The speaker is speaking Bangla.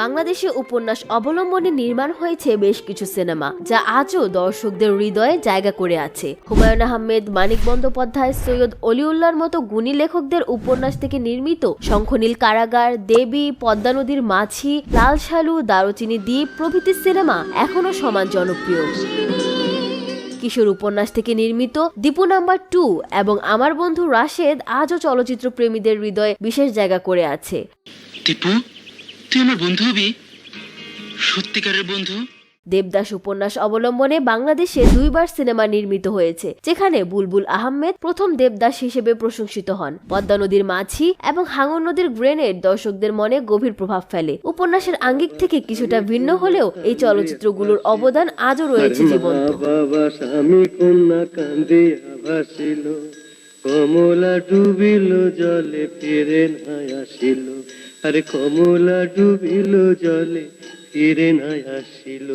বাংলাদেশি উপন্যাস অবলম্বনে নির্মাণ হয়েছে বেশ কিছু সিনেমা, যা আজও দর্শকদের হৃদয়ে জায়গা করে আছে। হুমায়ুন আহমেদ, মানিক বন্দ্যোপাধ্যায়, সৈয়দ অলিউল্লার মতো গুণী লেখকদের উপন্যাস থেকে নির্মিত শঙ্খনীল কারাগার, দেবী, পদ্মা নদীর মাছি লাল সালু দারুচিনি দ্বীপ প্রভৃতি সিনেমা এখনও সমান জনপ্রিয়। কিশোর উপন্যাস থেকে নির্মিত দীপু নাম্বার টু এবং আমার বন্ধু রাশেদ আজও চলচ্চিত্র প্রেমীদের হৃদয়ে বিশেষ জায়গা করে আছে। টিপু তুই আমার বন্ধু হবি? সত্যিকারের বন্ধু? দেবদাস উপন্যাস অবলম্বনে বাংলাদেশে দুইবার সিনেমা নির্মিত হয়েছে যেখানে বুলবুল আহমেদ প্রথম দেবদাস হিসেবে প্রশংসিত হন। পদ্মা নদীর মাছি এবং হাঙর নদীর গ্রেনেড দর্শকদের মনে গভীর প্রভাব ফেলে। উপন্যাসের আঙ্গিক থেকে কিছুটা ভিন্ন হলেও এই চলচ্চিত্রগুলোর অবদান আজও রয়েছে জীবন্ত। কমলা ডুবিল জলে ফিরে নাই আসিল। আরে কমলা ডুবিল জলে ফিরে নাই আসিল।